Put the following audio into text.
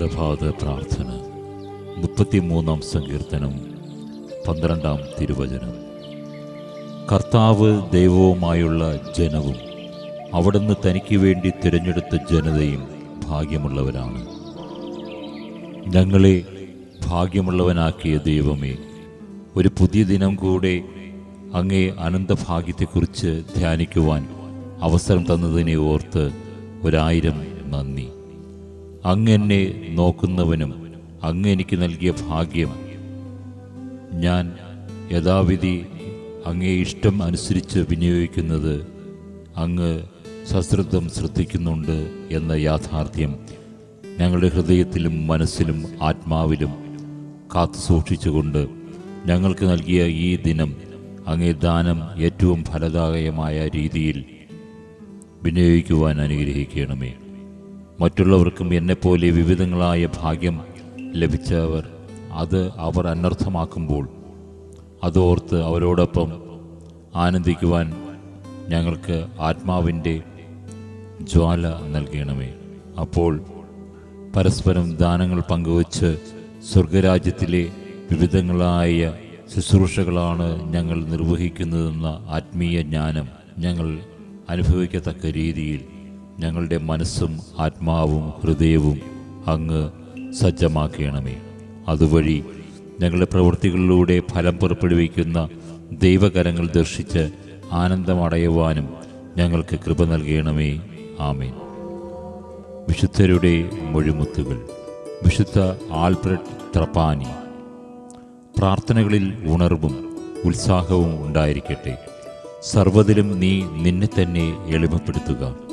പ്രഭാത പ്രാർത്ഥന. മുപ്പത്തിമൂന്നാം സങ്കീർത്തനം പന്ത്രണ്ടാം തിരുവചനം. കർത്താവ് ദൈവവുമായുള്ള ജനവും അവിടുന്ന് തനിക്ക് വേണ്ടി തിരഞ്ഞെടുത്ത ജനതയും ഭാഗ്യമുള്ളവരാണ്. ഞങ്ങളെ ഭാഗ്യമുള്ളവനാക്കിയ ദൈവമേ ഒരു പുതിയ ദിനം കൂടെ അങ്ങേ അനന്തഭാഗ്യത്തെക്കുറിച്ച് ധ്യാനിക്കുവാൻ അവസരം തന്നതിനെ ഓർത്ത് ഒരായിരം നന്ദി. അങ്ങ് എന്നെ നോക്കുന്നവനും അങ്ങ് എനിക്ക് നൽകിയ ഭാഗ്യം. ഞാൻ യഥാവിധി അങ്ങേ ഇഷ്ടം അനുസരിച്ച് വിനിയോഗിക്കുന്നത് അങ്ങ് സശ്രദ്ധം ശ്രദ്ധിക്കുന്നുണ്ട് എന്ന യാഥാർത്ഥ്യം ഞങ്ങളുടെ ഹൃദയത്തിലും മനസ്സിലും ആത്മാവിലും കാത്തു സൂക്ഷിച്ചുകൊണ്ട് ഞങ്ങൾക്ക് നൽകിയ ഈ ദിനം അങ്ങേ ദാനം ഏറ്റവും ഫലദായകമായ രീതിയിൽ വിനിയോഗിക്കുവാൻ അനുഗ്രഹിക്കണമേ. മറ്റുള്ളവർക്കും എന്നെപ്പോലെ വിവിധങ്ങളായ ഭാഗ്യം ലഭിച്ചവർ അത് അവർ അനർത്ഥമാക്കുമ്പോൾ അതോർത്ത് അവരോടൊപ്പം ആനന്ദിക്കുവാൻ ഞങ്ങൾക്ക് ആത്മാവിന്റെ ജ്വാല നൽകണമേ. അപ്പോൾ പരസ്പരം ദാനങ്ങൾ പങ്കുവച്ച് സ്വർഗരാജ്യത്തിലെ വിവിധങ്ങളായ ശുശ്രൂഷകളാണ് ഞങ്ങൾ നിർവഹിക്കുന്നതെന്ന ആത്മീയ ജ്ഞാനം ഞങ്ങൾ അനുഭവിക്കത്തക്ക രീതിയിൽ ഞങ്ങളുടെ മനസ്സും ആത്മാവും ഹൃദയവും അങ്ങ് സജ്ജമാക്കണമേ. അതുവഴി ഞങ്ങളുടെ പ്രവൃത്തികളിലൂടെ ഫലം പുറപ്പെടുവിക്കുന്ന ദൈവകരങ്ങൾ ദർശിച്ച് ആനന്ദമടയുവാനും ഞങ്ങൾക്ക് കൃപ നൽകണമേ. ആമേൻ. വിശുദ്ധരുടെ മൊഴിമുത്തുകൾ. വിശുദ്ധ ആൽബ്രട്ട് ത്രപാനി പ്രാർത്ഥനകളിൽ ഉണർവും ഉത്സാഹവും ഉണ്ടായിരിക്കട്ടെ. സർവതിലും നീ നിന്നെ തന്നെ എളിമപ്പെടുത്തുക.